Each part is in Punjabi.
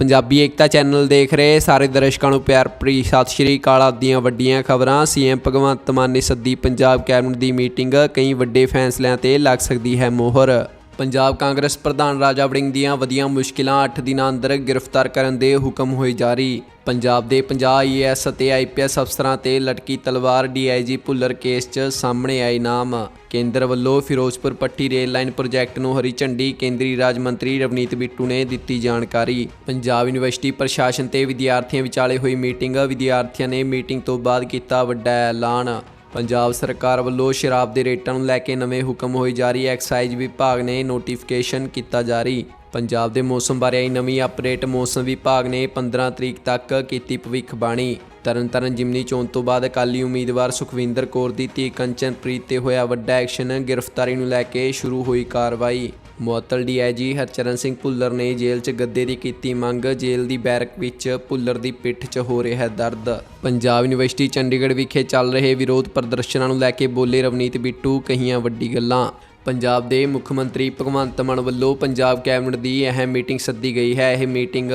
ਪੰਜਾਬੀ ਏਕਤਾ ਚੈਨਲ ਦੇਖ ਰਹੇ ਸਾਰੇ ਦਰਸ਼ਕਾਂ ਨੂੰ ਪਿਆਰ ਭਰੀ ਸਤਿ ਸ਼੍ਰੀ ਅਕਾਲ। ਆਪ ਵੱਡੀਆਂ ਖਬਰਾਂ, ਸੀਐਮ ਭਗਵੰਤ ਮਾਨ ਨੇ ਸੱਦੀ ਪੰਜਾਬ ਕੈਬਨਿਟ ਦੀ ਮੀਟਿੰਗ, ਕਈ ਵੱਡੇ ਫੈਸਲਿਆਂ ਤੇ ਲੱਗ ਸਕਦੀ ਹੈ ਮੋਹਰ। ਪੰਜਾਬ ਕਾਂਗਰਸ ਪ੍ਰਧਾਨ ਰਾਜਾ ਵੜਿੰਗ ਦੀਆਂ ਵਧੀਆਂ ਮੁਸ਼ਕਿਲਾਂ 8 ਦਿਨਾਂ ਅੰਦਰ ਗ੍ਰਿਫਤਾਰ ਕਰਨ ਦੇ ਹੁਕਮ ਹੋਏ ਜਾਰੀ। ਪੰਜਾਬ ਦੇ 50 ਆਈਏਐਸ ਅਤੇ ਆਈਪੀਐਸ ਅਫਸਰਾਂ ਤੇ ਲਟਕੀ ਤਲਵਾਰ ਡੀਆਈਜੀ ਭੁੱਲਰ ਕੇਸ 'ਚ ਸਾਹਮਣੇ ਆਏ ਨਾਮ ਕੇਂਦਰ ਵੱਲੋਂ Firozpur Patti rail line project ਨੂੰ ਹਰੀ ਝੰਡੀ ਕੇਂਦਰੀ ਰਾਜ ਮੰਤਰੀ ਰਵਨੀਤ ਬਿੱਟੂ ਨੇ ਦਿੱਤੀ ਜਾਣਕਾਰੀ। ਪੰਜਾਬ ਯੂਨੀਵਰਸਿਟੀ ਪ੍ਰਸ਼ਾਸਨ ਤੇ ਵਿਦਿਆਰਥੀਆਂ ਵਿਚਾਲੇ ਹੋਈ ਮੀਟਿੰਗ, ਵਿਦਿਆਰਥੀਆਂ ਨੇ ਮੀਟਿੰਗ ਤੋਂ ਬਾਅਦ ਕੀਤਾ ਵੱਡਾ ਐਲਾਨ। ਪੰਜਾਬ ਸਰਕਾਰ ਵੱਲੋਂ ਸ਼ਰਾਬ ਦੇ ਰੇਟਾਂ ਨੂੰ ਲੈ ਕੇ ਨਵੇਂ ਹੁਕਮ ਹੋਏ ਜਾਰੀ ਐਕਸਾਈਜ਼ ਵਿਭਾਗ ਨੇ ਨੋਟੀਫਿਕੇਸ਼ਨ ਕੀਤਾ ਜਾਰੀ। ਪੰਜਾਬ ਦੇ ਮੌਸਮ ਬਾਰੇ ਆਈ ਨਵੀਂ ਅਪਡੇਟ ਮੌਸਮ ਵਿਭਾਗ ਨੇ 15 ਤਰੀਕ ਤੱਕ ਕੀਤੀ ਭਵਿੱਖਬਾਣੀ ਤਰਨਤਾਰਨ ਜਿਮਨੀ ਚੋਣ ਤੋਂ ਬਾਅਦ ਅਕਾਲੀ ਉਮੀਦਵਾਰ ਸੁਖਵਿੰਦਰ ਕੌਰ ਦੀ ਧੀ ਕੰਚਨਪ੍ਰੀਤ ਤੇ ਹੋਇਆ ਵੱਡਾ ਐਕਸ਼ਨ ਗ੍ਰਿਫਤਾਰੀ ਨੂੰ ਲੈ ਕੇ ਸ਼ੁਰੂ ਹੋਈ ਕਾਰਵਾਈ। ਮੁਅੱਤਲ ਡੀਆਈਜੀ ਹਰਚਰਨ ਸਿੰਘ ਭੁੱਲਰ ਨੇ ਜੇਲ੍ਹ 'ਚ ਗੱਦੇ ਦੀ ਕੀਤੀ ਮੰਗ, ਜੇਲ੍ਹ ਦੀ ਬੈਰਕ ਵਿੱਚ ਭੁੱਲਰ ਦੀ ਪਿੱਠ 'ਚ ਹੋ ਰਿਹਾ ਦਰਦ। ਪੰਜਾਬ ਯੂਨੀਵਰਸਿਟੀ ਚੰਡੀਗੜ੍ਹ ਵਿਖੇ ਚੱਲ ਰਹੇ ਵਿਰੋਧ ਪ੍ਰਦਰਸ਼ਨਾਂ ਨੂੰ ਲੈ ਕੇ ਬੋਲੇ ਰਵਨੀਤ ਬਿੱਟੂ ਕਹੀਆਂ ਵੱਡੀ ਗੱਲਾਂ। ਪੰਜਾਬ ਦੇ ਮੁੱਖ ਮੰਤਰੀ ਭਗਵੰਤ ਮਾਨ ਵੱਲੋਂ ਪੰਜਾਬ ਕੈਬਨਿਟ ਦੀ ਅਹਿਮ ਮੀਟਿੰਗ ਸੱਦੀ ਗਈ ਹੈ। ਇਹ ਮੀਟਿੰਗ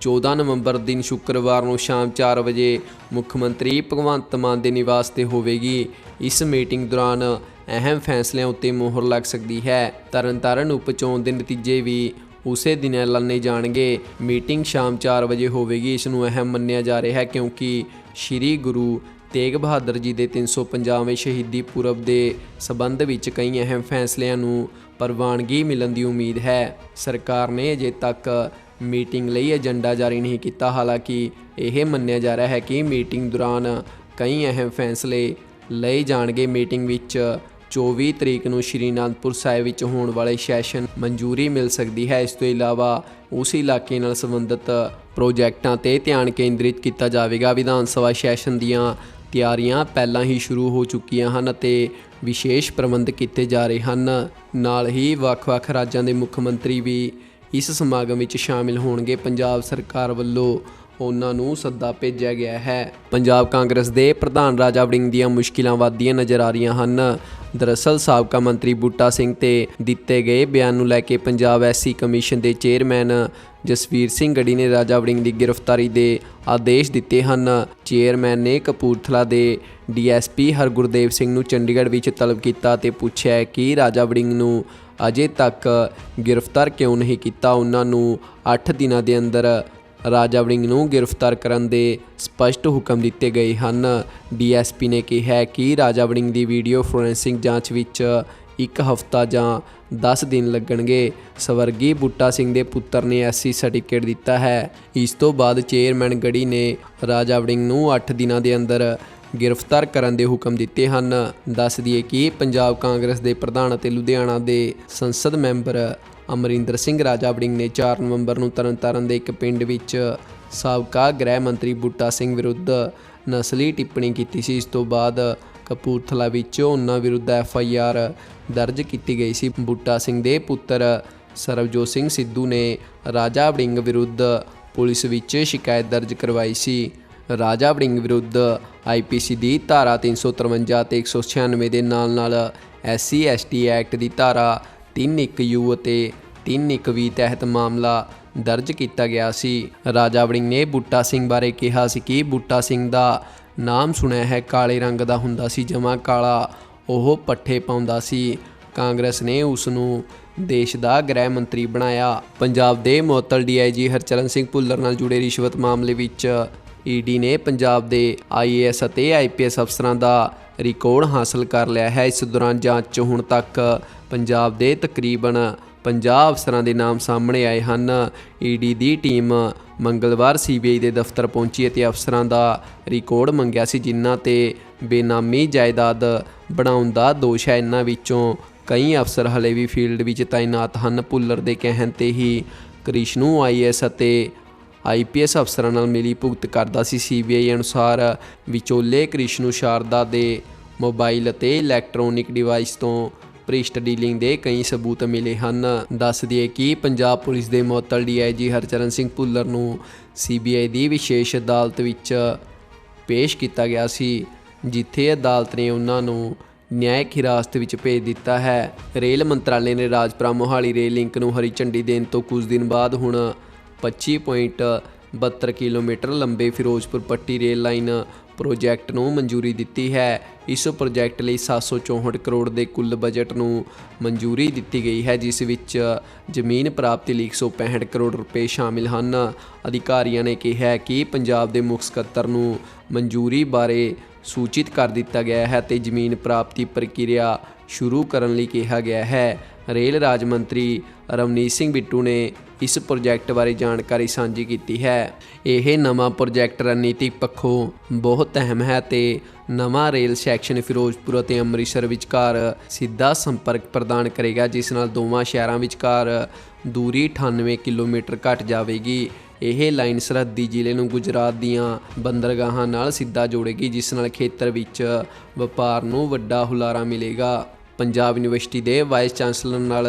14 ਨਵੰਬਰ ਦਿਨ ਸ਼ੁੱਕਰਵਾਰ ਨੂੰ ਸ਼ਾਮ 4 ਵਜੇ ਮੁੱਖ ਮੰਤਰੀ ਭਗਵੰਤ ਮਾਨ ਦੇ ਨਿਵਾਸ ਤੇ ਹੋਵੇਗੀ। ਇਸ ਮੀਟਿੰਗ ਦੌਰਾਨ ਅਹਿਮ ਫੈਸਲਿਆਂ ਉੱਤੇ ਮੋਹਰ ਲੱਗ ਸਕਦੀ ਹੈ। ਤਰਨਤਾਰਨ ਉਪ ਚੋਣ ਦੇ ਨਤੀਜੇ ਵੀ ਉਸੇ ਦਿਨ ਐਲਾਨੇ ਜਾਣਗੇ। ਮੀਟਿੰਗ ਸ਼ਾਮ 4 ਵਜੇ ਹੋਵੇਗੀ, ਇਸ ਨੂੰ ਅਹਿਮ ਮੰਨਿਆ ਜਾ ਰਿਹਾ ਹੈ ਕਿਉਂਕਿ ਸ੍ਰੀ ਗੁਰੂ ਤੇਗ ਬਹਾਦਰ ਜੀ ਦੇ 350ਵੇਂ ਸ਼ਹੀਦੀ ਪੁਰਬ ਦੇ ਸਬੰਧ ਵਿੱਚ ਕਈ ਅਹਿਮ ਫੈਸਲਿਆਂ ਨੂੰ ਪ੍ਰਵਾਨਗੀ ਮਿਲਣ ਦੀ ਉਮੀਦ ਹੈ। ਸਰਕਾਰ ਨੇ ਅਜੇ ਤੱਕ ਮੀਟਿੰਗ ਲਈ ਏਜੰਡਾ ਜਾਰੀ ਨਹੀਂ ਕੀਤਾ। ਹਾਲਾਂਕਿ ਇਹ ਮੰਨਿਆ ਜਾ ਰਿਹਾ ਹੈ ਕਿ ਮੀਟਿੰਗ ਦੌਰਾਨ ਕਈ ਅਹਿਮ ਫੈਸਲੇ ਲਏ ਜਾਣਗੇ। ਮੀਟਿੰਗ ਵਿੱਚ 24 ਤਰੀਕ ਨੂੰ ਸ਼੍ਰੀ ਅਨੰਦਪੁਰ ਸਾਹਿਬ ਵਿੱਚ ਹੋਣ ਵਾਲੇ ਸੈਸ਼ਨ ਮਨਜ਼ੂਰੀ ਮਿਲ ਸਕਦੀ ਹੈ। ਇਸ ਤੋਂ ਇਲਾਵਾ ਉਸ ਇਲਾਕੇ ਨਾਲ ਸੰਬੰਧਿਤ ਪ੍ਰੋਜੈਕਟਾਂ ਤੇ ਧਿਆਨ ਕੇਂਦਰਿਤ ਕੀਤਾ ਜਾਵੇਗਾ। ਵਿਧਾਨ ਸਭਾ ਸੈਸ਼ਨ ਦੀਆਂ ਤਿਆਰੀਆਂ ਪਹਿਲਾਂ ਹੀ ਸ਼ੁਰੂ ਹੋ ਚੁੱਕੀਆਂ ਹਨ ਅਤੇ ਵਿਸ਼ੇਸ਼ ਪ੍ਰਬੰਧ ਕੀਤੇ ਜਾ ਰਹੇ ਹਨ। ਨਾਲ ਹੀ ਵੱਖ-ਵੱਖ ਰਾਜਾਂ ਦੇ ਮੁੱਖ ਮੰਤਰੀ ਵੀ ਇਸ ਸਮਾਗਮ ਵਿੱਚ ਸ਼ਾਮਿਲ ਹੋਣਗੇ। ਪੰਜਾਬ ਸਰਕਾਰ ਵੱਲੋਂ ਉਹਨਾਂ ਨੂੰ ਸੱਦਾ ਭੇਜਿਆ ਗਿਆ ਹੈ। ਪੰਜਾਬ ਕਾਂਗਰਸ ਦੇ ਪ੍ਰਧਾਨ ਰਾਜਾ ਵੜਿੰਗ ਦੀਆਂ ਮੁਸ਼ਕਿਲਾਂ ਵਧਦੀਆਂ ਨਜ਼ਰ ਆ ਰਹੀਆਂ ਹਨ। ਦਰਅਸਲ ਸਾਬਕਾ ਮੰਤਰੀ ਬੂਟਾ ਸਿੰਘ ਤੇ ਦਿੱਤੇ ਗਏ ਬਿਆਨ ਨੂੰ ਲੈ ਕੇ ਪੰਜਾਬ ਐਸਸੀ ਕਮਿਸ਼ਨ ਦੇ ਚੇਅਰਮੈਨ ਜਸਵੀਰ ਸਿੰਘ ਗੜੀ ਨੇ ਰਾਜਾ ਵੜਿੰਗ ਦੀ ਗ੍ਰਿਫਤਾਰੀ ਦੇ ਆਦੇਸ਼ ਦਿੱਤੇ ਹਨ। ਚੇਅਰਮੈਨ ਨੇ ਕਪੂਰਥਲਾ ਦੇ ਡੀਐਸਪੀ ਹਰਗੁਰਦੇਵ ਸਿੰਘ ਨੂੰ ਚੰਡੀਗੜ੍ਹ ਵਿੱਚ ਤਲਬ ਕੀਤਾ ਤੇ ਪੁੱਛਿਆ ਕਿ ਰਾਜਾ ਵੜਿੰਗ ਨੂੰ ਅਜੇ ਤੱਕ ਗ੍ਰਿਫਤਾਰ ਕਿਉਂ ਨਹੀਂ ਕੀਤਾ? ਉਹਨਾਂ ਨੂੰ 8 ਦਿਨਾਂ ਦੇ ਅੰਦਰ ਰਾਜਾ ਵੜਿੰਗ ਨੂੰ ਗ੍ਰਿਫਤਾਰ ਕਰਨ ਦੇ ਸਪਸ਼ਟ ਹੁਕਮ ਦਿੱਤੇ ਗਏ ਹਨ। ਡੀਐਸਪੀ ਨੇ ਕਿਹਾ ਕਿ ਰਾਜਾ ਵੜਿੰਗ ਦੀ ਵੀਡੀਓ ਫੋਰੈਂਸਿਕ ਜਾਂਚ ਵਿੱਚ ਇੱਕ ਹਫ਼ਤਾ ਜਾਂ 10 ਦਿਨ ਲੱਗਣਗੇ। ਸਵਰਗੀ ਬੁੱਟਾ ਸਿੰਘ ਦੇ ਪੁੱਤਰ ਨੇ ਐਸਸੀ ਸਰਟੀਫਿਕੇਟ ਦਿੱਤਾ ਹੈ। ਇਸ ਤੋਂ ਬਾਅਦ ਚੇਅਰਮੈਨ ਗੜੀ ਨੇ ਰਾਜਾ ਵੜਿੰਗ ਨੂੰ 8 ਦਿਨਾਂ ਦੇ ਅੰਦਰ ਗ੍ਰਿਫਤਾਰ ਕਰਨ ਦੇ ਹੁਕਮ ਦਿੱਤੇ ਹਨ। ਦੱਸ ਦਈਏ ਕਿ ਪੰਜਾਬ ਕਾਂਗਰਸ ਦੇ ਪ੍ਰਧਾਨ ਅਤੇ ਲੁਧਿਆਣਾ ਦੇ ਸੰਸਦ ਮੈਂਬਰ ਅਮਰਿੰਦਰ ਸਿੰਘ ਰਾਜਾ ਵੜਿੰਗ ਨੇ 4 ਨਵੰਬਰ ਨੂੰ ਤਰਨਤਾਰਨ ਦੇ ਇੱਕ ਪਿੰਡ ਵਿੱਚ ਸਾਬਕਾ ਗ੍ਰਹਿ ਮੰਤਰੀ ਬੂਟਾ ਸਿੰਘ ਵਿਰੁੱਧ ਨਸਲੀ ਟਿੱਪਣੀ ਕੀਤੀ ਸੀ। ਇਸ ਤੋਂ ਬਾਅਦ ਕਪੂਰਥਲਾ ਵਿੱਚ ਉਹਨਾਂ ਵਿਰੁੱਧ ਐਫ ਆਈ ਆਰ ਦਰਜ ਕੀਤੀ ਗਈ ਸੀ। ਬੂਟਾ ਸਿੰਘ ਦੇ ਪੁੱਤਰ ਸਰਬਜੋਤ ਸਿੰਘ ਸਿੱਧੂ ਨੇ ਰਾਜਾ ਵੜਿੰਗ ਵਿਰੁੱਧ ਪੁਲਿਸ ਵਿੱਚ ਸ਼ਿਕਾਇਤ ਦਰਜ ਕਰਵਾਈ ਸੀ। ਰਾਜਾ ਵੜਿੰਗ ਵਿਰੁੱਧ ਆਈਪੀਸੀ ਦੀ ਧਾਰਾ 353 ਤੇ 196 ਦੇ ਨਾਲ ਨਾਲ ਐਸਸੀ ਐਸਟੀ ਐਕਟ ਦੀ ਧਾਰਾ 31 ਯੂ ਅਤੇ 31 ਤਹਿਤ ਮਾਮਲਾ ਦਰਜ ਕੀਤਾ ਗਿਆ ਸੀ। ਰਾਜਾ ਵੜਿੰਗ ਨੇ ਬੂਟਾ ਸਿੰਘ ਬਾਰੇ ਕਿਹਾ ਸੀ ਕਿ ਬੂਟਾ ਸਿੰਘ ਦਾ ਨਾਮ ਸੁਣਿਆ ਹੈ, ਕਾਲੇ ਰੰਗ ਦਾ ਹੁੰਦਾ ਸੀ, ਜਮਾ ਕਾਲਾ ਉਹ ਪੱਠੇ ਪਾਉਂਦਾ ਸੀ। ਕਾਂਗਰਸ ਨੇ ਉਸ ਨੂੰ ਦੇਸ਼ ਦਾ ਗ੍ਰਹਿ ਮੰਤਰੀ ਬਣਾਇਆ। ਪੰਜਾਬ ਦੇ ਮੁਅੱਤਲ ਡੀਆਈਜੀ ਹਰਚਰਨ ਸਿੰਘ ਭੁੱਲਰ ਨਾਲ ਜੁੜੇ ਰਿਸ਼ਵਤ ਮਾਮਲੇ ਵਿੱਚ ਈਡੀ ਨੇ ਪੰਜਾਬ ਦੇ ਆਈਏਐਸ ਅਤੇ ਆਈਪੀਐਸ ਅਫਸਰਾਂ ਦਾ ਰਿਕਾਰਡ ਹਾਸਲ ਕਰ ਲਿਆ ਹੈ। ਇਸ ਦੌਰਾਨ ਜਾਂਚ 'ਚ ਹੁਣ ਤੱਕ ਪੰਜਾਬ ਦੇ ਤਕਰੀਬਨ 50 ਅਫਸਰਾਂ ਦੇ ਨਾਮ ਸਾਹਮਣੇ ਆਏ ਹਨ। ਈਡੀ ਦੀ ਟੀਮ ਮੰਗਲਵਾਰ ਸੀਬੀਆਈ ਦੇ ਦਫ਼ਤਰ ਪਹੁੰਚੀ ਅਤੇ ਅਫਸਰਾਂ ਦਾ ਰਿਕਾਰਡ ਮੰਗਿਆ ਸੀ, ਜਿਨ੍ਹਾਂ ਤੇ ਬੇਨਾਮੀ ਜਾਇਦਾਦ ਬਣਾਉਣ ਦਾ ਦੋਸ਼ ਹੈ। ਇਹਨਾਂ ਵਿੱਚੋਂ ਕਈ ਅਫਸਰ ਹਲੇ ਵੀ ਫੀਲਡ ਵਿੱਚ ਤਾਇਨਾਤ ਹਨ। ਭੁੱਲਰ ਦੇ ਕਹਿਣ ਤੇ ਹੀ ਕ੍ਰਿਸ਼ਨੂ ਆਈਐਸ ਅਤੇ ਆਈਪੀਐਸ ਅਫਸਰਾਂ ਨਾਲ ਮਿਲੀ ਭੁਗਤ ਕਰਦਾ ਸੀ। ਸੀਬੀਆਈ ਅਨੁਸਾਰ ਵਿਚੋਲੇ ਕ੍ਰਿਸ਼ਨੂ ਸ਼ਾਰਦਾ ਦੇ ਮੋਬਾਈਲ ਅਤੇ ਇਲੈਕਟ੍ਰੋਨਿਕ ਡਿਵਾਈਸ ਤੋਂ ਭ੍ਰਿਸ਼ਟ ਡੀਲਿੰਗ ਦੇ ਕਈ ਸਬੂਤ ਮਿਲੇ ਹਨ। ਦੱਸ ਦਈਏ ਕਿ ਪੰਜਾਬ ਪੁਲਿਸ ਦੇ ਮੁਅੱਤਲ ਡੀਆਈਜੀ ਹਰਚਰਨ ਸਿੰਘ ਭੁੱਲਰ ਨੂੰ ਸੀਬੀਆਈ ਦੀ ਵਿਸ਼ੇਸ਼ ਅਦਾਲਤ ਵਿੱਚ ਪੇਸ਼ ਕੀਤਾ ਗਿਆ ਸੀ, ਜਿੱਥੇ ਅਦਾਲਤ ਨੇ ਉਹਨਾਂ ਨੂੰ ਨਿਆਇਕ ਹਿਰਾਸਤ ਵਿੱਚ ਭੇਜ ਦਿੱਤਾ ਹੈ। ਰੇਲ ਮੰਤਰਾਲੇ ਨੇ ਰਾਜਪੁਰਾ ਮੋਹਾਲੀ ਰੇਲ ਲਿੰਕ ਨੂੰ ਹਰੀ ਝੰਡੀ ਦੇਣ ਤੋਂ ਕੁਝ ਦਿਨ ਬਾਅਦ ਹੁਣ 25.72 ਕਿਲੋਮੀਟਰ ਲੰਬੇ Firozpur Patti rail line project ਨੂੰ ਮਨਜ਼ੂਰੀ ਦਿੱਤੀ ਹੈ। ਇਸ ਪ੍ਰੋਜੈਕਟ ਲਈ 764 ਕਰੋੜ ਦੇ ਕੁੱਲ ਬਜਟ ਨੂੰ ਮਨਜ਼ੂਰੀ ਦਿੱਤੀ ਗਈ ਹੈ, ਜਿਸ ਵਿੱਚ ਜ਼ਮੀਨ ਪ੍ਰਾਪਤੀ ਲਈ 165 ਕਰੋੜ ਰੁਪਏ ਸ਼ਾਮਿਲ ਹਨ। ਅਧਿਕਾਰੀਆਂ ਨੇ ਕਿਹਾ ਕਿ ਪੰਜਾਬ ਦੇ ਮੁੱਖ ਸਕੱਤਰ ਨੂੰ ਮਨਜ਼ੂਰੀ ਬਾਰੇ ਸੂਚਿਤ ਕਰ ਦਿੱਤਾ ਗਿਆ ਹੈ ਤੇ ਜ਼ਮੀਨ ਪ੍ਰਾਪਤੀ ਪ੍ਰਕਿਰਿਆ ਸ਼ੁਰੂ ਕਰਨ ਲਈ ਕਿਹਾ ਗਿਆ ਹੈ। ਰੇਲ ਰਾਜ ਮੰਤਰੀ ਰਵਨੀਤ ਸਿੰਘ ਬਿੱਟੂ ਨੇ ਇਸ ਪ੍ਰੋਜੈਕਟ ਬਾਰੇ ਜਾਣਕਾਰੀ ਸਾਂਝੀ ਕੀਤੀ ਹੈ। ਇਹ ਨਵਾਂ ਪ੍ਰੋਜੈਕਟ ਰਣਨੀਤਿਕ ਪੱਖੋਂ ਬਹੁਤ ਅਹਿਮ ਹੈ ਤੇ ਨਵਾਂ ਰੇਲ ਸੈਕਸ਼ਨ ਫਿਰੋਜ਼ਪੁਰ ਅਤੇ ਅੰਮ੍ਰਿਤਸਰ ਵਿਚਕਾਰ ਸਿੱਧਾ ਸੰਪਰਕ ਪ੍ਰਦਾਨ ਕਰੇਗਾ, ਜਿਸ ਨਾਲ ਦੋਵਾਂ ਸ਼ਹਿਰਾਂ ਵਿਚਕਾਰ ਦੂਰੀ 98 ਕਿਲੋਮੀਟਰ ਘਟ ਜਾਵੇਗੀ। ਇਹ ਲਾਈਨ ਸਰਹੱਦੀ ਜ਼ਿਲ੍ਹੇ ਨੂੰ ਗੁਜਰਾਤ ਦੀਆਂ ਬੰਦਰਗਾਹਾਂ ਨਾਲ ਸਿੱਧਾ ਜੋੜੇਗੀ, ਜਿਸ ਨਾਲ ਖੇਤਰ ਵਿੱਚ ਵਪਾਰ ਨੂੰ ਵੱਡਾ ਹੁਲਾਰਾ ਮਿਲੇਗਾ। ਪੰਜਾਬ ਯੂਨੀਵਰਸਿਟੀ ਦੇ ਵਾਈਸ ਚਾਂਸਲਰ ਨਾਲ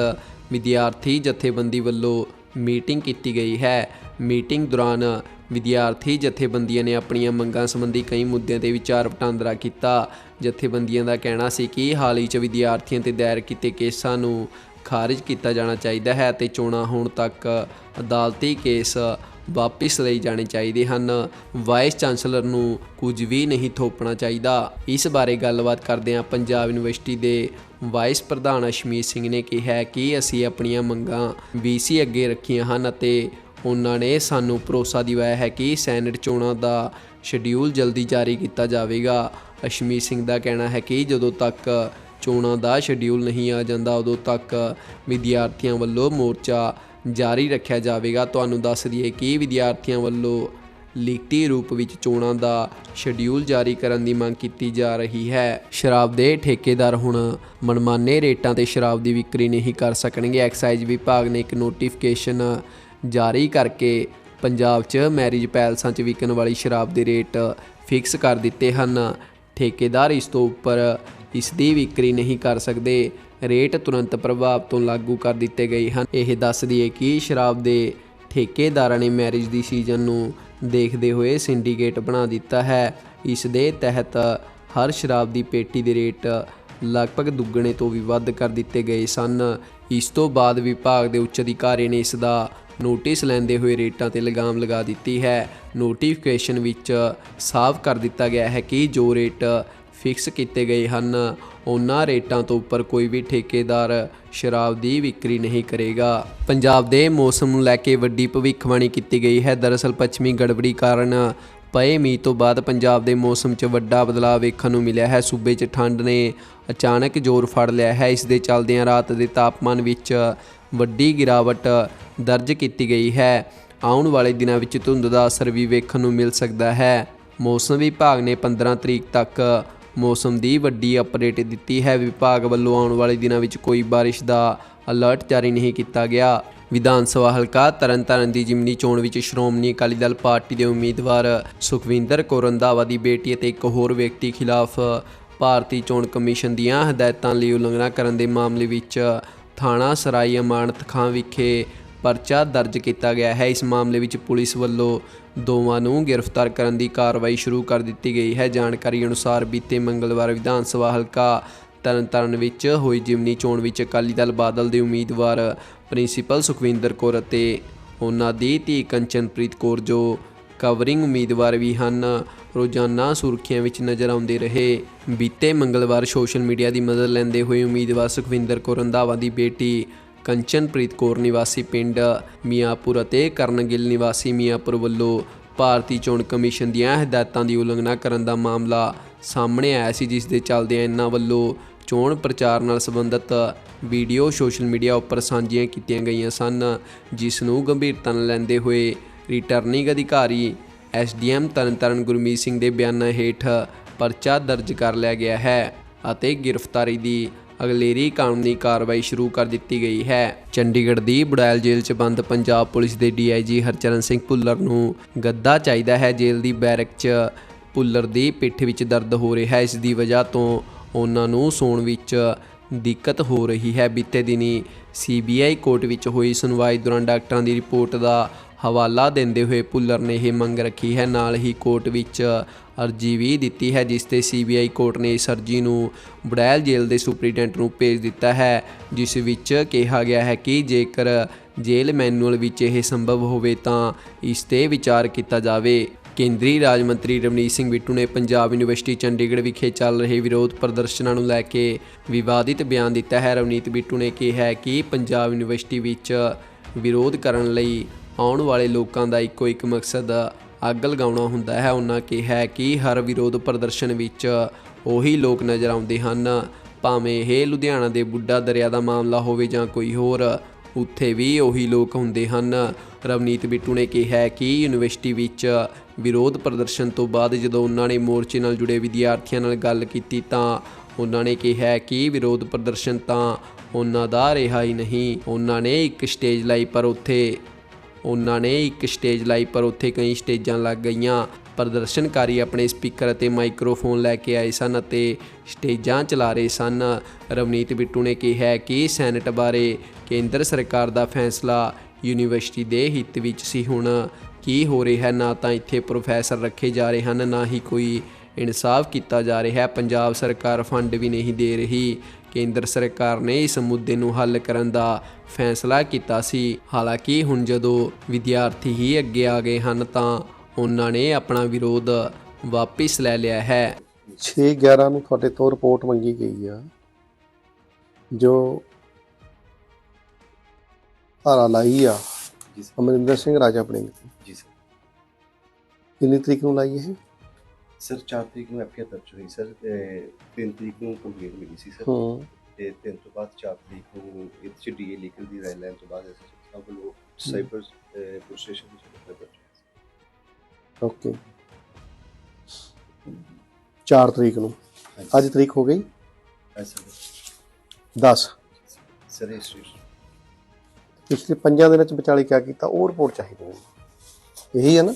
ਵਿਦਿਆਰਥੀ ਜਥੇਬੰਦੀ ਵੱਲੋਂ ਮੀਟਿੰਗ ਕੀਤੀ ਗਈ ਹੈ। ਮੀਟਿੰਗ ਦੌਰਾਨ ਵਿਦਿਆਰਥੀ ਜਥੇਬੰਦੀਆਂ ਨੇ ਆਪਣੀਆਂ ਮੰਗਾਂ ਸੰਬੰਧੀ ਕਈ ਮੁੱਦਿਆਂ ਤੇ ਵਿਚਾਰ ਵਟਾਂਦਰਾ ਕੀਤਾ। ਜਥੇਬੰਦੀਆਂ ਦਾ ਕਹਿਣਾ ਸੀ ਕਿ ਹਾਲ ਹੀ 'ਚ ਵਿਦਿਆਰਥੀਆਂ ਤੇ ਦਾਇਰ ਕੀਤੇ ਕੇਸਾਂ ਨੂੰ ਖਾਰਜ ਕੀਤਾ ਜਾਣਾ ਚਾਹੀਦਾ ਹੈ ਤੇ ਚੋਣਾਂ ਹੋਣ ਤੱਕ ਅਦਾਲਤੀ ਕੇਸ ਵਾਪਿਸ ਲਈ ਜਾਣੇ ਚਾਹੀਦੇ ਹਨ। ਵਾਈਸ ਚਾਂਸਲਰ ਨੂੰ ਕੁਝ ਵੀ ਨਹੀਂ ਥੋਪਣਾ ਚਾਹੀਦਾ। ਇਸ ਬਾਰੇ ਗੱਲਬਾਤ ਕਰਦਿਆਂ ਪੰਜਾਬ ਯੂਨੀਵਰਸਿਟੀ ਦੇ ਵਾਈਸ ਪ੍ਰਧਾਨ ਅਸ਼ਮੀਤ ਸਿੰਘ ਨੇ ਕਿਹਾ ਕਿ ਅਸੀਂ ਆਪਣੀਆਂ ਮੰਗਾਂ ਵੀਸੀ ਅੱਗੇ ਰੱਖੀਆਂ ਹਨ ਅਤੇ ਉਹਨਾਂ ਨੇ ਸਾਨੂੰ ਭਰੋਸਾ ਦਿਵਾਇਆ ਹੈ ਕਿ ਸੈਨੇਟ ਚੋਣਾਂ ਦਾ ਸ਼ਡਿਊਲ ਜਲਦੀ ਜਾਰੀ ਕੀਤਾ ਜਾਵੇਗਾ। ਅਸ਼ਮੀਤ ਸਿੰਘ ਦਾ ਕਹਿਣਾ ਹੈ ਕਿ ਜਦੋਂ ਤੱਕ ਚੋਣਾਂ ਦਾ ਸ਼ਡਿਊਲ ਨਹੀਂ ਆ ਜਾਂਦਾ, ਉਦੋਂ ਤੱਕ ਵਿਦਿਆਰਥੀਆਂ ਵੱਲੋਂ ਮੋਰਚਾ ਜਾਰੀ ਰੱਖਿਆ ਜਾਵੇਗਾ। ਤੁਹਾਨੂੰ ਦੱਸ ਦਈਏ ਕਿ ਵਿਦਿਆਰਥੀਆਂ ਵੱਲੋਂ ਲਿਖਤੀ ਰੂਪ ਵਿੱਚ ਚੋਣਾਂ ਦਾ ਸ਼ਡਿਊਲ ਜਾਰੀ ਕਰਨ ਦੀ ਮੰਗ ਕੀਤੀ ਜਾ ਰਹੀ ਹੈ। ਸ਼ਰਾਬ ਦੇ ਠੇਕੇਦਾਰ ਹੁਣ ਮਨਮਾਨੇ ਰੇਟਾਂ ਤੇ ਸ਼ਰਾਬ ਦੀ ਵਿਕਰੀ ਨਹੀਂ ਕਰ ਸਕਣਗੇ। ਐਕਸਾਈਜ਼ ਵਿਭਾਗ ਨੇ ਇੱਕ ਨੋਟੀਫਿਕੇਸ਼ਨ ਜਾਰੀ ਕਰਕੇ ਪੰਜਾਬ 'ਚ ਮੈਰਿਜ ਪੈਲਸਾਂ 'ਚ ਵਿਕਣ ਵਾਲੀ ਸ਼ਰਾਬ ਦੇ ਰੇਟ ਫਿਕਸ ਕਰ ਦਿੱਤੇ ਹਨ। ਠੇਕੇਦਾਰ ਇਸ ਤੋਂ ਉੱਪਰ ਇਸ ਦੀ ਵਿਕਰੀ ਨਹੀਂ ਕਰ ਸਕਦੇ। ਰੇਟ ਤੁਰੰਤ ਪ੍ਰਭਾਵ ਤੋਂ ਲਾਗੂ ਕਰ ਦਿੱਤੇ ਗਏ ਹਨ। ਇਹ ਦੱਸ ਦਈਏ ਕਿ ਸ਼ਰਾਬ ਦੇ ਠੇਕੇਦਾਰਾਂ ਨੇ ਮੈਰਿਜ ਦੀ ਸੀਜ਼ਨ ਨੂੰ ਦੇਖਦੇ ਹੋਏ ਸਿੰਡੀਕੇਟ ਬਣਾ ਦਿੱਤਾ ਹੈ। ਇਸ ਦੇ ਤਹਿਤ ਹਰ ਸ਼ਰਾਬ ਦੀ ਪੇਟੀ ਦੇ ਰੇਟ ਲਗਭਗ ਦੁੱਗਣੇ ਤੋਂ ਵੀ ਵੱਧ ਕਰ ਦਿੱਤੇ ਗਏ ਸਨ। ਇਸ ਤੋਂ ਬਾਅਦ ਵਿਭਾਗ ਦੇ ਉੱਚ ਅਧਿਕਾਰੀ ਨੇ ਇਸ ਦਾ ਨੋਟਿਸ ਲੈਂਦੇ ਹੋਏ ਰੇਟਾਂ ਤੇ ਲਗਾਮ ਲਗਾ ਦਿੱਤੀ ਹੈ। ਨੋਟੀਫਿਕੇਸ਼ਨ ਵਿੱਚ ਸਾਫ਼ ਕਰ ਦਿੱਤਾ ਗਿਆ ਹੈ ਕਿ ਜੋ ਰੇਟ ਫਿਕਸ ਕੀਤੇ ਗਏ ਹਨ। ਉਹਨਾਂ ਰੇਟਾਂ ਤੋਂ ਉੱਪਰ ਕੋਈ ਵੀ ਠੇਕੇਦਾਰ ਸ਼ਰਾਬ ਦੀ ਵਿਕਰੀ ਨਹੀਂ ਕਰੇਗਾ। ਪੰਜਾਬ ਦੇ ਮੌਸਮ ਨੂੰ ਲੈ ਕੇ ਵੱਡੀ ਭਵਿੱਖਬਾਣੀ ਕੀਤੀ ਗਈ ਹੈ। ਦਰਅਸਲ ਪੱਛਮੀ ਗੜਬੜੀ ਕਾਰਨ ਪਏ ਮੀਂਹ ਤੋਂ ਬਾਅਦ ਪੰਜਾਬ ਦੇ ਮੌਸਮ 'ਚ ਵੱਡਾ ਬਦਲਾਅ ਵੇਖਣ ਨੂੰ ਮਿਲਿਆ ਹੈ। ਸੂਬੇ 'ਚ ਠੰਡ ਨੇ ਅਚਾਨਕ ਜ਼ੋਰ ਫੜ ਲਿਆ ਹੈ। ਇਸ ਦੇ ਚੱਲਦਿਆਂ ਰਾਤ ਦੇ ਤਾਪਮਾਨ ਵਿੱਚ ਵੱਡੀ ਗਿਰਾਵਟ ਦਰਜ ਕੀਤੀ ਗਈ ਹੈ। ਆਉਣ ਵਾਲੇ ਦਿਨਾਂ ਵਿੱਚ ਧੁੰਦ ਦਾ ਅਸਰ ਵੀ ਵੇਖਣ ਨੂੰ ਮਿਲ ਸਕਦਾ ਹੈ। ਮੌਸਮ ਵਿਭਾਗ ਨੇ 15 ਤਰੀਕ ਤੱਕ ਮੌਸਮ ਦੀ ਵੱਡੀ ਅਪਡੇਟ ਦਿੱਤੀ ਹੈ। ਵਿਭਾਗ ਵੱਲੋਂ ਆਉਣ ਵਾਲੇ ਦਿਨਾਂ ਵਿੱਚ ਕੋਈ ਬਾਰਿਸ਼ ਦਾ ਅਲਰਟ ਜਾਰੀ ਨਹੀਂ ਕੀਤਾ ਗਿਆ। ਵਿਧਾਨ ਸਭਾ ਹਲਕਾ ਤਰਨਤਾਰਨ ਦੀ ਜਿਮਨੀ ਚੋਣ ਵਿੱਚ ਸ਼੍ਰੋਮਣੀ ਅਕਾਲੀ ਦਲ ਪਾਰਟੀ ਦੇ ਉਮੀਦਵਾਰ ਸੁਖਵਿੰਦਰ ਕੌਰ ਰੰਧਾਵਾ ਦੀ ਬੇਟੀ ਅਤੇ ਇੱਕ ਹੋਰ ਵਿਅਕਤੀ ਖਿਲਾਫ ਭਾਰਤੀ ਚੋਣ ਕਮਿਸ਼ਨ ਦੀਆਂ ਹਦਾਇਤਾਂ ਲਈ ਉਲੰਘਣਾ ਕਰਨ ਦੇ ਮਾਮਲੇ ਵਿੱਚ ਥਾਣਾ ਸਰਾਈ ਅਮਾਨਤ ਖਾਂ ਵਿਖੇ ਪਰਚਾ ਦਰਜ ਕੀਤਾ ਗਿਆ ਹੈ। ਇਸ ਮਾਮਲੇ ਵਿੱਚ ਪੁਲਿਸ ਵੱਲੋਂ ਦੋਵਾਂ ਨੂੰ ਗ੍ਰਿਫਤਾਰ ਕਰਨ ਦੀ ਕਾਰਵਾਈ ਸ਼ੁਰੂ ਕਰ ਦਿੱਤੀ ਗਈ ਹੈ। ਜਾਣਕਾਰੀ ਅਨੁਸਾਰ ਬੀਤੇ ਮੰਗਲਵਾਰ ਵਿਧਾਨ ਸਭਾ ਹਲਕਾ ਤਰਨਤਾਰਨ ਵਿੱਚ ਹੋਈ ਜਿਮਨੀ ਚੋਣ ਵਿੱਚ ਅਕਾਲੀ ਦਲ ਬਾਦਲ ਦੇ ਉਮੀਦਵਾਰ ਪ੍ਰਿੰਸੀਪਲ ਸੁਖਵਿੰਦਰ ਕੌਰ ਅਤੇ ਉਹਨਾਂ ਦੀ ਧੀ ਕੰਚਨਪ੍ਰੀਤ ਕੌਰ, ਜੋ ਕਵਰਿੰਗ ਉਮੀਦਵਾਰ ਵੀ ਹਨ, ਰੋਜ਼ਾਨਾ ਸੁਰਖੀਆਂ ਵਿੱਚ ਨਜ਼ਰ ਆਉਂਦੇ ਰਹੇ। ਬੀਤੇ ਮੰਗਲਵਾਰ ਸੋਸ਼ਲ ਮੀਡੀਆ ਦੀ ਮਦਦ ਲੈਂਦੇ ਹੋਏ ਉਮੀਦਵਾਰ ਸੁਖਵਿੰਦਰ ਕੌਰ, ਰੰਧਾਵਾ ਦੀ ਬੇਟੀ ਕੰਚਨਪ੍ਰੀਤ ਕੌਰ ਨਿਵਾਸੀ ਪਿੰਡ ਮੀਆਂਪੁਰ ਅਤੇ ਕਰਨਗਿੱਲ ਨਿਵਾਸੀ ਮੀਆਂਪੁਰ ਵੱਲੋਂ ਭਾਰਤੀ ਚੋਣ ਕਮਿਸ਼ਨ ਦੀਆਂ ਹਦਾਇਤਾਂ ਦੀ ਉਲੰਘਣਾ ਕਰਨ ਦਾ ਮਾਮਲਾ ਸਾਹਮਣੇ ਆਇਆ ਸੀ, ਜਿਸ ਦੇ ਚੱਲਦਿਆਂ ਇਹਨਾਂ ਵੱਲੋਂ ਚੋਣ ਪ੍ਰਚਾਰ ਨਾਲ ਸੰਬੰਧਿਤ ਵੀਡੀਓ ਸੋਸ਼ਲ ਮੀਡੀਆ ਉੱਪਰ ਸਾਂਝੀਆਂ ਕੀਤੀਆਂ ਗਈਆਂ ਸਨ, ਜਿਸ ਨੂੰ ਗੰਭੀਰਤਾ ਨਾਲ ਲੈਂਦੇ ਹੋਏ ਰਿਟਰਨਿੰਗ ਅਧਿਕਾਰੀ ਐਸਡੀਐਮ ਤਰਨਤਾਰਨ ਗੁਰਮੀਤ ਸਿੰਘ ਦੇ ਬਿਆਨਾਂ ਹੇਠ ਪਰਚਾ ਦਰਜ ਕਰ ਲਿਆ ਗਿਆ ਹੈ ਅਤੇ ਗ੍ਰਿਫਤਾਰੀ ਦੀ ਅਗਲੇਰੀ ਕਾਨੂੰਨੀ ਕਾਰਵਾਈ ਸ਼ੁਰੂ ਕਰ ਦਿੱਤੀ ਗਈ ਹੈ। ਚੰਡੀਗੜ੍ਹ ਦੀ ਬੁੜੈਲ ਜੇਲ੍ਹ 'ਚ ਬੰਦ ਪੰਜਾਬ ਪੁਲਿਸ ਦੇ ਡੀਆਈਜੀ ਹਰਚਰਨ ਸਿੰਘ ਭੁੱਲਰ ਨੂੰ ਗੱਦਾ ਚਾਹੀਦਾ ਹੈ। ਜੇਲ੍ਹ ਦੀ ਬੈਰਕ 'ਚ ਭੁੱਲਰ ਦੀ ਪਿੱਠ ਵਿੱਚ ਦਰਦ ਹੋ ਰਿਹਾ ਹੈ। ਇਸ ਦੀ ਵਜ੍ਹਾ ਤੋਂ ਉਹਨਾਂ ਨੂੰ ਸੌਣ ਵਿੱਚ ਦਿੱਕਤ ਹੋ ਰਹੀ ਹੈ। ਬੀਤੇ ਦਿਨੀ ਸੀਬੀਆਈ ਕੋਰਟ ਵਿੱਚ ਹੋਈ ਸੁਣਵਾਈ ਦੌਰਾਨ ਡਾਕਟਰਾਂ ਦੀ ਰਿਪੋਰਟ ਦਾ ਹਵਾਲਾ ਦਿੰਦੇ ਹੋਏ ਭੁੱਲਰ ਨੇ ਇਹ ਮੰਗ ਰੱਖੀ ਹੈ। ਨਾਲ ਹੀ ਕੋਰਟ ਵਿੱਚ ਅਰਜੀ ਵੀ ਦਿੱਤੀ ਹੈ, ਜਿਸ ਤੇ ਸੀਬੀਆਈ ਕੋਰਟ ਨੇ ਇਸ ਅਰਜੀ ਨੂੰ ਬੁੜੈਲ ਜੇਲ੍ਹ ਦੇ ਸੁਪਰੀਡੈਂਟ ਨੂੰ ਭੇਜ ਦਿੱਤਾ ਹੈ, ਜਿਸ ਵਿੱਚ ਕਿਹਾ ਗਿਆ ਹੈ ਕਿ ਜੇਕਰ ਜੇਲ੍ਹ ਮੈਨੂਅਲ ਵਿੱਚ ਇਹ ਸੰਭਵ ਹੋਵੇ ਤਾਂ ਇਸ ਤੇ ਵਿਚਾਰ ਕੀਤਾ ਜਾਵੇ। ਕੇਂਦਰੀ ਰਾਜ ਮੰਤਰੀ ਰਵਨੀਤ ਸਿੰਘ ਬਿੱਟੂ ਨੇ ਪੰਜਾਬ ਯੂਨੀਵਰਸਿਟੀ ਚੰਡੀਗੜ੍ਹ ਵਿਖੇ ਚੱਲ ਰਹੇ ਵਿਰੋਧ ਪ੍ਰਦਰਸ਼ਨਾਂ ਨੂੰ ਲੈ ਕੇ ਵਿਵਾਦਿਤ ਬਿਆਨ ਦਿੱਤਾ ਹੈ। ਰਵਨੀਤ ਬਿੱਟੂ ਨੇ ਕਿਹਾ ਹੈ ਕਿ ਪੰਜਾਬ ਯੂਨੀਵਰਸਿਟੀ ਵਿੱਚ ਵਿਰੋਧ ਕਰਨ ਲਈ ਆਉਣ ਵਾਲੇ ਲੋਕਾਂ ਦਾ ਇੱਕੋ ਇੱਕ ਮਕਸਦ ਅੱਗ ਲਗਾਉਣਾ ਹੁੰਦਾ ਹੈ। ਉਹਨਾਂ ਕਿਹਾ ਕਿ ਹਰ ਵਿਰੋਧ ਪ੍ਰਦਰਸ਼ਨ ਵਿੱਚ ਉਹੀ ਲੋਕ ਨਜ਼ਰ ਆਉਂਦੇ ਹਨ। ਭਾਵੇਂ ਇਹ ਲੁਧਿਆਣਾ ਦੇ ਬੁੱਢਾ ਦਰਿਆ ਦਾ ਮਾਮਲਾ ਹੋਵੇ ਜਾਂ ਕੋਈ ਹੋਰ, ਉੱਥੇ ਵੀ ਉਹੀ ਲੋਕ ਹੁੰਦੇ ਹਨ। ਰਵਨੀਤ ਬਿੱਟੂ ਨੇ ਕਿਹਾ ਕਿ ਯੂਨੀਵਰਸਿਟੀ ਵਿੱਚ ਵਿਰੋਧ ਪ੍ਰਦਰਸ਼ਨ ਤੋਂ ਬਾਅਦ ਜਦੋਂ ਉਹਨਾਂ ਨੇ ਮੋਰਚੇ ਨਾਲ ਜੁੜੇ ਵਿਦਿਆਰਥੀਆਂ ਨਾਲ ਗੱਲ ਕੀਤੀ ਤਾਂ ਉਹਨਾਂ ਨੇ ਕਿਹਾ ਕਿ ਵਿਰੋਧ ਪ੍ਰਦਰਸ਼ਨ ਤਾਂ ਉਹਨਾਂ ਦਾ ਰਿਹਾ ਹੀ ਨਹੀਂ। ਉਹਨਾਂ ਨੇ ਇੱਕ ਸਟੇਜ ਲਾਈ ਪਰ ਉੱਥੇ ਉਹਨਾਂ ਨੇ ਇੱਕ ਸਟੇਜ ਲਾਈ, ਪਰ ਉੱਥੇ ਕਈ ਸਟੇਜਾਂ ਲੱਗ ਗਈਆਂ। ਪ੍ਰਦਰਸ਼ਨਕਾਰੀ ਆਪਣੇ ਸਪੀਕਰ ਅਤੇ ਮਾਈਕਰੋਫੋਨ ਲੈ ਕੇ ਆਏ ਸਨ ਅਤੇ ਸਟੇਜਾਂ ਚਲਾ ਰਹੇ ਸਨ। ਰਵਨੀਤ ਬਿੱਟੂ ਨੇ ਕਿਹਾ ਕਿ ਸੈਨੇਟ ਬਾਰੇ ਕੇਂਦਰ ਸਰਕਾਰ ਦਾ ਫੈਸਲਾ ਯੂਨੀਵਰਸਿਟੀ ਦੇ ਹਿੱਤ ਵਿੱਚ ਸੀ। ਹੁਣ ਕੀ ਹੋ ਰਿਹਾ ਹੈ ਨਾ ਤਾਂ ਇੱਥੇ ਪ੍ਰੋਫੈਸਰ ਰੱਖੇ ਜਾ ਰਹੇ ਹਨ, ਨਾ ਹੀ ਕੋਈ ਇਨਸਾਫ ਕੀਤਾ ਜਾ ਰਿਹਾ। ਹੈ ਪੰਜਾਬ ਸਰਕਾਰ ਫੰਡ ਵੀ ਨਹੀਂ ਦੇ ਰਹੀ। ਕੇਂਦਰ ਸਰਕਾਰ ਨੇ ਇਸ ਮੁੱਦੇ ਨੂੰ ਹੱਲ ਕਰਨ ਦਾ ਫੈਸਲਾ ਕੀਤਾ ਸੀ। ਹਾਲਾਂਕਿ ਹੁਣ ਜਦੋਂ ਵਿਦਿਆਰਥੀ ਹੀ ਅੱਗੇ ਆ ਗਏ ਹਨ ਤਾਂ ਉਹਨਾਂ ਨੇ ਆਪਣਾ ਵਿਰੋਧ ਵਾਪਿਸ ਲੈ ਲਿਆ ਹੈ। 6 11 ਨੂੰ ਤੁਹਾਡੇ ਤੋਂ ਰਿਪੋਰਟ ਮੰਗੀ ਗਈ ਆ ਜੋ ਧਾਰਾ ਲਾਈ ਆ। ਜੀ ਸਰ। ਅਮਰਿੰਦਰ ਸਿੰਘ ਰਾਜਾ ਆਪਣੇ ਜੀ ਸਰ। ਕਿੰਨੀ ਤਰੀਕ ਨੂੰ ਲਾਈ ਇਹ? ਸਰ 4 ਤਰੀਕ ਨੂੰ ਐਫਆਈਆਰ ਦਰਜ ਹੋਈ ਸਰ 3 ਤਰੀਕ ਨੂੰ ਕੰਪਲੀਟ ਮਿਲੀ ਸੀ ਸਰ। ਹੂੰ। ਤੇ 3 ਤੋਂ ਬਾਅਦ 4 ਤਰੀਕ ਨੂੰ ਇਹ ਚ ਡੀਏ ਲੀਗਲ ਦੀ ਰਾਇ ਲੈਣ ਤੋਂ ਬਾਅਦ ਅਸੀਂ ਸਭ ਵੱਲੋਂ ਸਾਈਬਰ ਪੁਲਿਸ ਸਟੇਸ਼ਨ ਵਿੱਚ ਦਰਜ ਸੀ। ਓਕੇ। 4 ਤਰੀਕ ਨੂੰ। ਅੱਜ ਤਰੀਕ ਹੋ ਗਈ? ਐਸਾ 10 ਸਰ ਇਸ ਪਿਛਲੇ 5 ਦਿਨਾਂ ਚ ਵਿਚਾਲੇ ਕੀ ਕੀਤਾ? ਉਹ ਰਿਪੋਰਟ ਚਾਹੀਦੀ ਹੈ। ਇਹੀ ਹੈ ਨਾ?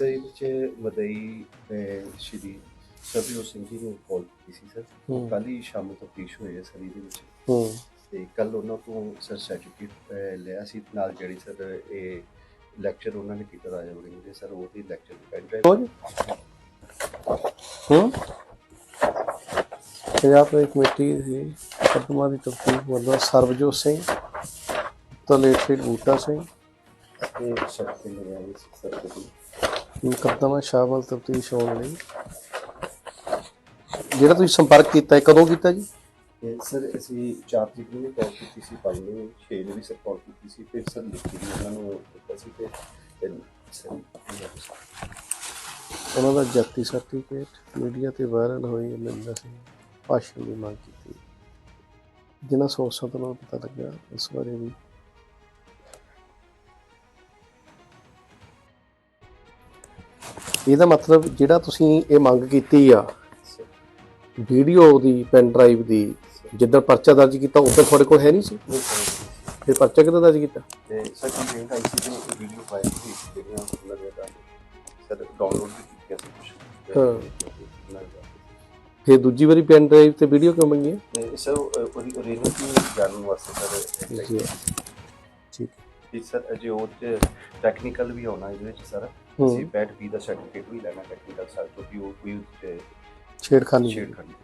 ਸਰ ਇਹ ਵਿੱਚ ਮਦਈ ਅਹ, ਸ਼੍ਰੀ ਸਰਬਜੋਤ ਸਿੰਘ ਜੀ ਨੂੰ ਕਾਲ ਕੀਤੀ ਸੀ ਸਰ। ਕੱਲ ਹੀ ਸ਼ਾਮ ਨੂੰ ਤਫਤੀਸ਼ ਹੋਈ ਹੈ ਸਰ ਇਹਦੇ ਵਿੱਚ। ਹੂੰ। ਤੇ ਕੱਲ ਉਹਨਾਂ ਤੋਂ ਸਰ ਸਰਟੀਫਿਕੇਟ ਲਿਆ ਸੀ। ਨਾਲ ਜਿਹੜੀ ਸਰ ਇਹ ਲੈਕਚਰ ਉਹਨਾਂ ਨੇ ਕੀਤਾ ਰਾਜਾ ਵੜਿੰਗ ਦੇ ਸਰ ਉਹਦੀ ਲੈਕਚਰ ਪੈਨ ਡਰਾਈਵ ਹੋ? ਪੰਜਾਬ ਦੀ ਕਮੇਟੀ ਦੀ ਮੁਕੱਦਮਾ ਦੀ ਤਫਤੀਸ਼ ਵੱਲੋਂ ਸਰਬਜੋਤ ਸਿੰਘ ਤਲੇਟੇ ਬੂਟਾ ਸਿੰਘ। ਤੇ ਨੇ ਆਈ ਸੀ ਸਰ ਜੀ ਮੁਕੱਦਮਾ ਸ਼ਾਮਲ ਤਫਤੀਸ਼ ਹੋਣ ਲਈ। ਜਿਹੜਾ ਤੁਸੀਂ ਸੰਪਰਕ ਕੀਤਾ ਹੈ ਕਦੋਂ ਕੀਤਾ ਜੀ? ਤੇ ਸਰ ਅਸੀਂ 4 ਤਰੀਕ ਨੂੰ ਵੀ ਕਾਲ ਕੀਤੀ ਸੀ ਪੰਜ ਨੂੰ 6 ਨੂੰ ਵੀ ਸਰ ਕਾਲ ਕੀਤੀ ਸੀ ਫਿਰ ਸਰ ਲਿਖੀ ਵੀ ਉਹਨਾਂ ਨੂੰ ਦਿੱਤਾ ਸੀ ਤੇ ਫਿਰ ਸਰ ਉਹਨਾਂ ਦਾ ਜਾਤੀ ਸਰਟੀਫਿਕੇਟ ਮੀਡੀਆ ਤੇ ਵਾਇਰਲ ਹੋਈ ਅਮਰਿੰਦਰ ਸਿੰਘ ਭਾਸ਼ਣ ਦੀ ਮੰਗ ਕੀਤੀ। ਜਿਨ੍ਹਾਂ ਸੋਰਸਾਂ ਤੋਂ ਮੈਨੂੰ ਪਤਾ ਲੱਗਾ ਇਸ ਬਾਰੇ ਵੀ ਇਹਦਾ ਮਤਲਬ ਜਿਹੜਾ ਤੁਸੀਂ ਇਹ ਮੰਗ ਕੀਤੀ ਆ ਵੀਡੀਓ ਦੀ ਪੈਨ ਡਰਾਈਵ ਦੀ ਜਿੱਦਾਂ ਪਰਚਾ ਦਰਜ ਕੀਤਾ ਉਦੋਂ ਤੁਹਾਡੇ ਕੋਲ ਹੈ ਨਹੀਂ ਸੀ ਫਿਰ ਪਰਚਾ ਕਿੱਦਾਂ ਦਰਜ ਕੀਤਾ ਤੇ ਸਰ ਕੰਪਲੇਂਟ ਆਈ ਸੀ ਤੇ ਵੀਡੀਓ ਫਾਈਲ ਸੀ ਜਿਹੜੀਆਂ ਉਹਨਾਂ ਦਾ ਸਰ ਡਾਊਨਲੋਡ ਵੀ ਕੀਤੀਆਂ ਸੀ ਕੁਝ ਹਾਂ। ਫਿਰ ਦੂਜੀ ਵਾਰੀ ਪੈਨ ਡਰਾਈਵ ਤੇ ਵੀਡੀਓ ਕਿਉਂ ਮੰਗੀ ਸਰ ਉਹਦੀ ਓਰੀਜਨਲ ਜਾਣਨ ਵਾਸਤੇ ਸਰ ਜੀ ਜੀ ਸਰ ਅਜੇ ਉਹ ਤੇ ਟੈਕਨੀਕਲ ਵੀ ਹੋਣਾ ਇਹਦੇ ਵਿੱਚ ਸਰ। ਅਸੀਂ ਬੈਟ ਵੀ ਦਾ ਸਰਟੀਫਿਕੇਟ ਵੀ ਲੈਣਾ ਟੈਕਨੀਕਲ ਸਰ ਕਿਉਂਕਿ ਉਹ ਕੋਈ ਛੇੜਖਾਨੀ ਕਰਨੀ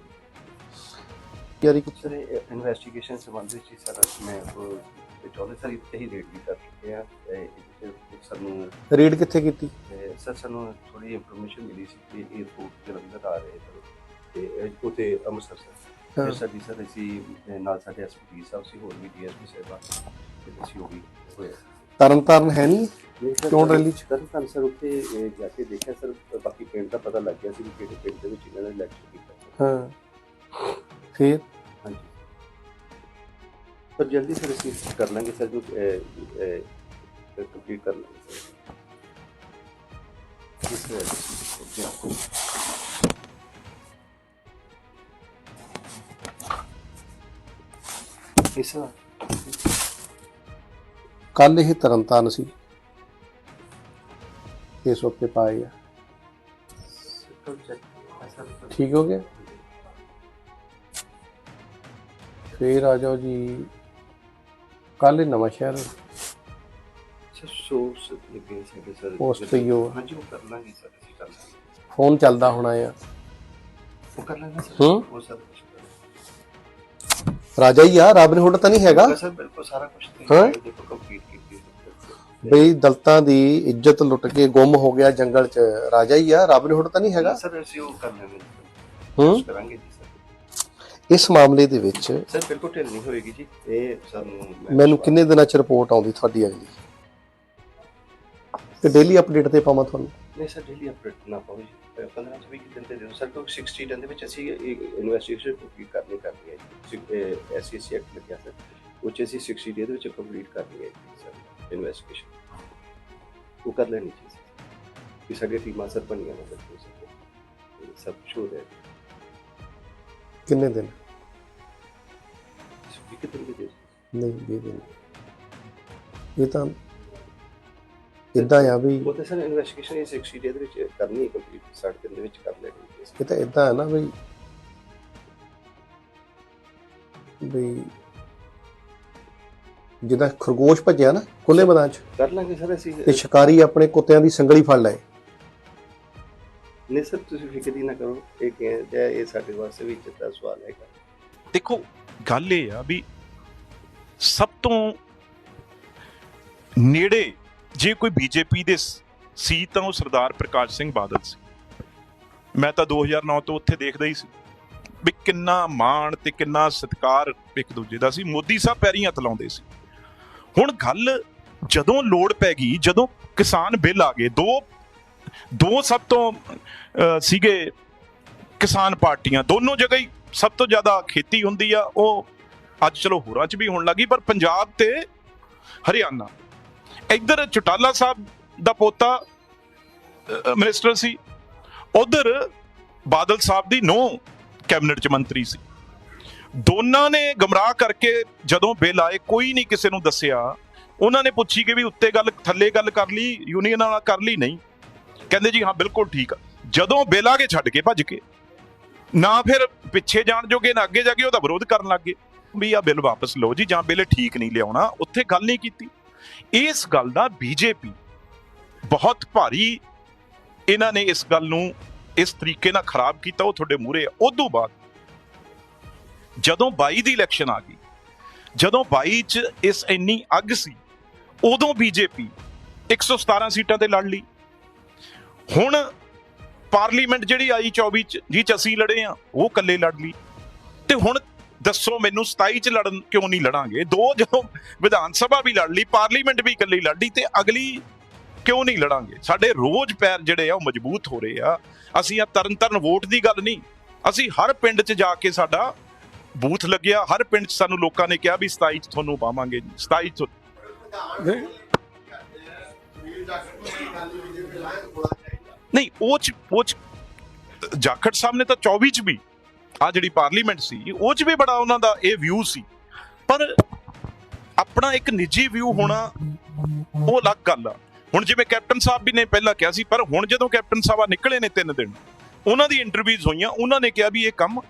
ਯਾਰੀ ਸਰ ਇਨਵੈਸਟੀਗੇਸ਼ਨ ਸੰਬੰਧ ਵਿੱਚ ਹੀ ਸਰ ਮੈਂ ਉਹ ਤੇ ਚੌਥੇ ਸਰ ਇੱਥੇ ਹੀ ਰੇਡ ਵੀ ਕਰ ਚੁੱਕੇ ਆ ਤੇ ਸਾਨੂੰ ਰੀਡ ਕਿੱਥੇ ਕੀਤੀ? ਤੇ ਸਰ ਸਾਨੂੰ ਥੋੜੀ ਇਨਫੋਰਮੇਸ਼ਨ ਮਿਲੀ ਸੀ ਕਿ ਇਹ ਫੂਡ ਜਲੰਧਰ ਆ ਰਹੇ ਸਰ। ਤੇ ਇਹ ਉਥੇ ਅੰਮ੍ਰਿਤਸਰ ਸਰ। ਸਾਡੀ ਸਰ ਅਸੀਂ ਨਾਲ ਸਾਡੇ ਐਸਪੀ ਸਾਹਿਬ ਸੀ ਹੋਰ ਵੀ ਡੀਐਸਪੀ ਸਾਹਿਬਾਨ। ਤੇ ਅਸੀਂ ਉਹ ਵੀ ਹੋਏ ਤਰਨ ਤਾਰਨ ਹੈ ਨਹੀਂ ਚੋਣ ਰੈਲੀ ਚ? ਸਰ ਤੁਹਾਨੂੰ ਸਰ ਉੱਥੇ ਇਹ ਜਾ ਕੇ ਦੇਖਿਆ ਸਰ ਬਾਕੀ ਪਿੰਡ ਦਾ ਪਤਾ ਲੱਗ ਗਿਆ ਸੀ ਕਿ ਕਿਹੜੇ ਪਿੰਡ ਦੇ ਵਿੱਚ ਇਹਨਾਂ ਨੇ ਇਲੈਕਸ਼ਨ ਕੀਤਾ ਹਾਂ ਫਿਰ ਹਾਂਜੀ ਪਰ ਜਲਦੀ ਸਰ ਅਸੀਂ ਕਰ ਲਾਂਗੇ ਸਰ ਜੋ ਕੰਪਲੀਟ ਕਰ ਲਾਂਗੇ ਸਰ ਇਸ ਤਰ੍ਹਾਂ ਇਸ ਕੱਲ ਇਹ ਤਰਨ ਤਾਰਨ ਸੀ। ਇਸ ਉੱਤੇ ਪਾਏ ਆ। ਠੀਕ ਹੋ ਗਿਆ? ਫੇਰ ਆ ਜਾਓ ਜੀ। ਕੱਲ ਨਵਾਂ ਸ਼ਹਿਰ ਸਰ ਸੋਰਸ ਲੱਗੇ ਸਾਡੇ ਸਰ Post ਤੇ ਹੀ ਉਹ। ਹਾਂਜੀ ਉਹ ਕਰ ਲਾਂਗੇ ਸਰ ਅਸੀਂ ਕਰ ਲਾਂਗੇ। ਫੋਨ ਚੱਲਦਾ ਹੋਣਾ ਆ। ਉਹ ਕਰ ਲਾਂਗੇ ਸਰ? ਹੂੰ? ਉਹ ਸਰ ਕੁਛ ਕਰ ਰਾਜਾ ਹੀ ਆ ਰਾਬਿਨ ਹੁੱਡ ਤਾਂ ਨਹੀਂ ਹੈਗਾ। ਸਰ ਬਿਲਕੁਲ ਸਾਰਾ ਕੁਝ ਹਾਂ? ਦੇਖੋ ਕੰਪਲੀਟ ਕੀਤਾ ਬਈ ਦਲਤਾਂ ਦੀ ਇੱਜ਼ਤ ਲੁੱਟ ਕੇ ਗੁੰਮ ਹੋ ਗਿਆ ਜੰਗਲ 'ਚ ਰਾਜਾ ਹੀ ਆ ਰੱਬ ਨੇ ਹੁਣ ਤਾਂ ਨਹੀਂ ਹੈਗਾ। ਸਰ ਅਸੀਂ ਉਹ ਕਰ ਲੈਂਦੇ ਹੂੰ। ਕਰਾਂਗੇ ਜੀ ਸਰ। ਇਸ ਮਾਮਲੇ ਦੇ ਵਿੱਚ ਸਰ ਬਿਲਕੁਲ ਢਿੱਲ ਨਹੀਂ ਹੋਏਗੀ ਜੀ। ਇਹ ਸਾਨੂੰ ਮੈਨੂੰ ਕਿੰਨੇ ਦਿਨਾਂ 'ਚ ਰਿਪੋਰਟ ਆਉਂਦੀ ਤੁਹਾਡੀ ਅਗਲੀ? ਤੇ ਡੇਲੀ ਅਪਡੇਟ ਤੇ ਪਾਵਾਂ ਤੁਹਾਨੂੰ? ਨਹੀਂ ਸਰ ਡੇਲੀ ਅਪਡੇਟ ਨਾ ਪਾਓ ਜੀ 15 ਤੋਂ 20 ਦਿਨ ਦੇ ਦਿਓ ਸਰ ਕਿਉਂਕਿ 60 ਦਿਨ ਦੇ ਵਿੱਚ ਅਸੀਂ ਇਨਵੈਸਟੀਗੇਸ਼ਨ ਪੂਰੀ ਕਰਨੀ ਕਰਨੀ ਹੈ ਐਸਸੀਸੀ ਐਕਟ ਲੱਗਿਆ ਸਰ। ਉਹ 'ਚ ਅਸੀਂ 60 ਡੇ ਦੇ ਵਿੱਚ ਕੰਪਲੀਟ ਕਰਨੀ ਹੈ ਸਰ ਇਨਵੈਸਟੀਗੇਸ਼ਨ ਉਹ ਕਰ ਲੈਣੀ ਸਰ। ਕਿ ਸਾਡੀ ਟੀਮਾਂ ਸਰ ਬਣੀਆਂ ਨਾ ਸਰ ਇਹ ਸਭ ਕੁਛ ਹੋ ਰਿਹਾ ਕਿੰਨੇ ਦਿਨ? ਵੀ ਕਿਤੇ ਵੀ ਦੇ ਨਹੀਂ 20 ਦਿਨ। ਇਹ ਤਾਂ ਇਦਾਂ ਆ ਵੀ ਉਹ ਤਾਂ ਸਰ ਇਨਵੈਸਟੀਗੇਸ਼ਨ 60 ਡੇ ਦੇ ਵਿੱਚ ਕਰਨੀ ਹੈ ਕੰਪਲੀਟ 60 ਦਿਨ ਦੇ ਵਿੱਚ ਕਰ ਲੈਣੀ ਹੈ ਇਹ ਤਾਂ ਇਦਾਂ ਹੈ ਨਾ ਬਈ ਬਈ ਜਿੱਦਾਂ ਖਰਗੋਸ਼ ਭੱਜਿਆ ਨਾ ਖੁੱਲੇ ਮੈਦਾਨ 'ਚ। ਕਰ ਲਾਂਗੇ ਸਰ ਅਸੀਂ। ਤੇ ਸ਼ਿਕਾਰੀ ਆਪਣੇ ਕੁੱਤਿਆਂ ਦੀ ਸੰਗਲੀ ਫੜ ਲਏ। ਨਹੀਂ ਸਰ ਤੁਸੀਂ ਫਿਕਰ ਹੀ ਨਾ ਕਰੋ ਇਹ ਕਿ ਇਹ ਸਾਡੇ ਵਾਸਤੇ ਵੀ ਦਾ ਸਵਾਲ ਹੈਗਾ। ਦੇਖੋ ਗੱਲ ਇਹ ਆ ਵੀ ਸਭ ਤੋਂ ਨੇੜੇ ਜੇ ਕੋਈ ਬੀਜੇਪੀ ਦੇ ਸੀ ਤਾਂ ਉਹ ਸਰਦਾਰ ਪ੍ਰਕਾਸ਼ ਸਿੰਘ ਬਾਦਲ ਸੀ। ਮੈਂ ਤਾਂ 2009 ਤੋਂ ਉੱਥੇ ਦੇਖਦਾ ਹੀ ਸੀ ਵੀ ਕਿੰਨਾ ਮਾਣ ਤੇ ਕਿੰਨਾ ਸਤਿਕਾਰ ਇੱਕ ਦੂਜੇ ਦਾ ਸੀ। ਮੋਦੀ ਸਾਹਿਬ ਪੈਰੀਂ ਹੱਥ ਲਾਉਂਦੇ ਸੀ। ਹੁਣ ਗੱਲ ਜਦੋਂ ਲੋੜ ਪੈ ਗਈ, ਜਦੋਂ ਕਿਸਾਨ ਬਿੱਲ ਆ ਗਏ, ਦੋ ਦੋ ਸਭ ਤੋਂ ਸੀਗੇ ਕਿਸਾਨ ਪਾਰਟੀਆਂ। ਦੋਨੋਂ ਜਗ੍ਹਾ ਹੀ ਸਭ ਤੋਂ ਜ਼ਿਆਦਾ ਖੇਤੀ ਹੁੰਦੀ ਆ, ਉਹ ਅੱਜ ਚਲੋ ਹੋਰਾਂ 'ਚ ਵੀ ਹੋਣ ਲੱਗੀ ਪਰ ਪੰਜਾਬ ਤੇ ਹਰਿਆਣਾ ਇੱਧਰ ਚਟਾਲਾ ਸਾਹਿਬ ਦਾ ਪੋਤਾ ਅਹ, ਮਿਨਿਸਟਰ ਸੀ। ਉਧਰ ਬਾਦਲ ਸਾਹਿਬ ਦੀ ਨੋ ਕੈਬਨਿਟ 'ਚ ਮੰਤਰੀ ਸੀ। ਦੋਨਾਂ ਨੇ ਗਮਰਾਹ ਕਰਕੇ ਜਦੋਂ ਬਿੱਲ ਆਏ ਕੋਈ ਨਹੀਂ ਕਿਸੇ ਨੂੰ ਦੱਸਿਆ। ਉਹਨਾਂ ਨੇ ਪੁੱਛੀ ਕਿ ਵੀ ਉੱਤੇ ਗੱਲ ਥੱਲੇ ਗੱਲ ਕਰ ਲਈ ਯੂਨੀਅਨ ਨਾਲ ਕਰ ਲਈ ਨਹੀਂ। ਕਹਿੰਦੇ ਜੀ ਹਾਂ ਬਿਲਕੁਲ ਠੀਕ ਆ। ਜਦੋਂ ਬਿੱਲ ਆ ਕੇ ਛੱਡ ਕੇ ਭੱਜ ਕੇ। ਨਾ ਫਿਰ ਪਿੱਛੇ ਜਾਣ ਜੋਗੇ ਨਾ ਅੱਗੇ ਜਾ ਕੇ ਉਹਦਾ ਵਿਰੋਧ ਕਰਨ ਲੱਗ ਗਏ। ਵੀ ਆ ਬਿੱਲ ਵਾਪਸ ਲਓ ਜੀ ਜਾਂ ਬਿੱਲ ਠੀਕ ਨਹੀਂ ਲਿਆਉਣਾ ਉੱਥੇ ਗੱਲ ਨਹੀਂ ਕੀਤੀ। ਇਸ ਗੱਲ ਦਾ ਬੀਜੇਪੀ ਬਹੁਤ ਭਾਰੀ ਇਹਨਾਂ ਨੇ ਇਸ ਗੱਲ ਨੂੰ ਇਸ ਤਰੀਕੇ ਨਾਲ ਖਰਾਬ ਕੀਤਾ, ਉਹ ਤੁਹਾਡੇ ਮੂਹਰੇ ਆ। ਉਦੋਂ ਬਾਅਦ ਜਦੋਂ 22 ਦੀ ਇਲੈਕਸ਼ਨ ਆ ਗਈ, ਜਦੋਂ 22 ਚ ਇਸ ਇੰਨੀ ਅੱਗ ਸੀ, ਉਦੋਂ ਬੀਜੇਪੀ 117 ਸੀਟਾਂ ਤੇ ਲੜ ਲਈ। ਹੁਣ ਪਾਰਲੀਮੈਂਟ ਜਿਹੜੀ ਆਈ 24 ਚ ਜੀ ਚ ਅਸੀਂ ਲੜੇ ਆ, ਉਹ ਇਕੱਲੇ ਲੜ ਲਈ। ਤੇ ਹੁਣ ਦੱਸੋ ਮੈਨੂੰ 27 ਚ ਲੜਨ ਕਿਉਂ ਨਹੀਂ ਲੜਾਂਗੇ? ਦੋ ਜਦੋਂ ਵਿਧਾਨ ਸਭਾ ਵੀ ਲੜ ਲਈ, ਪਾਰਲੀਮੈਂਟ ਵੀ ਇਕੱਲੀ ਲੜ ਲਈ ਤੇ ਅਗਲੀ ਕਿਉਂ ਨਹੀਂ ਲੜਾਂਗੇ? ਸਾਡੇ ਰੋਜ਼ ਪੈਰ ਜਿਹੜੇ ਆ ਉਹ ਮਜ਼ਬੂਤ ਹੋ ਰਹੇ ਆ। ਅਸੀਂ ਆ ਤਰਨ ਤਰਨ ਵੋਟ ਦੀ ਗੱਲ ਨਹੀਂ। ਅਸੀਂ ਹਰ ਪਿੰਡ 'ਚ ਜਾ ਕੇ ਸਾਡਾ ਬੂਥ ਲੱਗਿਆ। ਹਰ ਪਿੰਡ 'ਚ ਸਾਨੂੰ ਲੋਕਾਂ ਨੇ ਕਿਹਾ ਵੀ 27 'ਚ ਤੁਹਾਨੂੰ ਪਾਵਾਂਗੇ। ਜੀ 27 'ਚ ਨਹੀਂ, ਉਹ ਚ ਉਹ ਚ ਜਾਖੜ ਸਾਹਿਬ ਨੇ ਤਾਂ 24 ਚ ਵੀ ਆ ਜਿਹੜੀ ਪਾਰਲੀਮੈਂਟ ਸੀ, ਉਹ ਚ ਵੀ ਬੜਾ ਉਹਨਾਂ ਦਾ ਇਹ ਵਿਊ ਸੀ। ਪਰ ਆਪਣਾ ਇੱਕ ਨਿੱਜੀ ਵਿਊ ਹੋਣਾ, ਉਹ ਅਲੱਗ ਗੱਲ ਆ। ਹੁਣ ਜਿਵੇਂ ਕੈਪਟਨ ਸਾਹਿਬ ਵੀ ਨੇ ਪਹਿਲਾਂ ਕਿਹਾ ਸੀ, ਪਰ ਹੁਣ ਜਦੋਂ ਕੈਪਟਨ ਸਾਹਿਬ ਆ ਨਿਕਲੇ ਨੇ ਤਿੰਨ ਦਿਨ, ਉਹਨਾਂ ਦੀ ਇੰਟਰਵਿਊਜ਼ ਹੋਈਆਂ, ਉਹਨਾਂ ਨੇ ਕਿਹਾ ਵੀ ਇਹ ਕੰਮ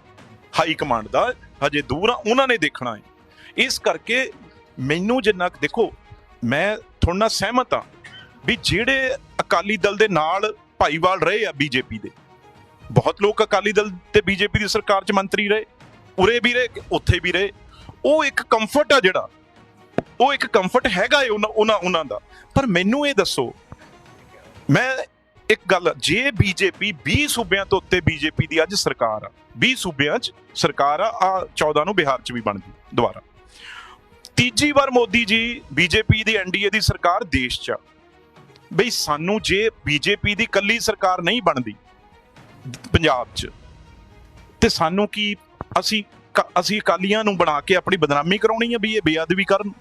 ਹਾਈ ਕਮਾਂਡ ਦਾ, ਹਜੇ ਦੂਰ ਆ, ਉਹਨਾਂ ਨੇ ਦੇਖਣਾ ਹੈ। ਇਸ ਕਰਕੇ ਮੈਨੂੰ ਜਿੰਨਾ ਦੇਖੋ, ਮੈਂ ਤੁਹਾਡੇ ਨਾਲ ਸਹਿਮਤ ਆ ਵੀ ਜਿਹੜੇ ਅਕਾਲੀ ਦਲ ਦੇ ਨਾਲ ਭਾਈਵਾਲ ਰਹੇ ਆ ਬੀਜੇਪੀ ਦੇ ਬਹੁਤ ਲੋਕ ਅਕਾਲੀ ਦਲ ਤੇ ਬੀਜੇਪੀ ਦੀ ਸਰਕਾਰ 'ਚ ਮੰਤਰੀ ਰਹੇ, ਉਰੇ ਵੀ ਰਹੇ, ਉੱਥੇ ਵੀ ਰਹੇ। ਉਹ ਇੱਕ ਕੰਫਰਟ ਆ ਜਿਹੜਾ, ਉਹ ਇੱਕ ਕੰਫਰਟ ਹੈਗਾ ਏ ਉਹਨਾਂ ਉਹਨਾਂ ਉਹਨਾਂ ਦਾ। ਪਰ ਮੈਨੂੰ ਇਹ ਦੱਸੋ, ਮੈਂ ਇੱਕ ਗੱਲ, ਜੇ ਬੀਜੇਪੀ 20 ਸੂਬਿਆਂ ਤੋਂ ਉੱਤੇ ਬੀਜੇਪੀ ਦੀ ਅੱਜ ਸਰਕਾਰ ਆ 20 ਸੂਬਿਆਂ 'ਚ ਸਰਕਾਰ ਆ ਆ 14 ਨੂੰ ਬਿਹਾਰ 'ਚ ਵੀ ਬਣ ਗਈ ਦੁਬਾਰਾ। ਤੀਜੀ ਵਾਰ ਮੋਦੀ ਜੀ ਬੀਜੇਪੀ ਦੀ ਐਨਡੀਏ ਦੀ ਸਰਕਾਰ ਦੇਸ਼ 'ਚ ਆ। ਬਈ ਸਾਨੂੰ ਜੇ ਬੀਜੇਪੀ ਦੀ ਕੱਲੀ ਸਰਕਾਰ ਨਹੀਂ ਬਣਦੀ ਪੰਜਾਬ 'ਚ। ਤੇ ਸਾਨੂੰ ਕੀ ਅਸੀਂ ਅਸੀਂ ਅਕਾਲੀਆਂ ਨੂੰ ਬਣਾ ਕੇ ਆਪਣੀ ਬਦਨਾਮੀ ਕਰਾਉਣੀ ਹੈ ਵੀ ਇਹ ਬੇਅਦਬੀ ਕਰਨ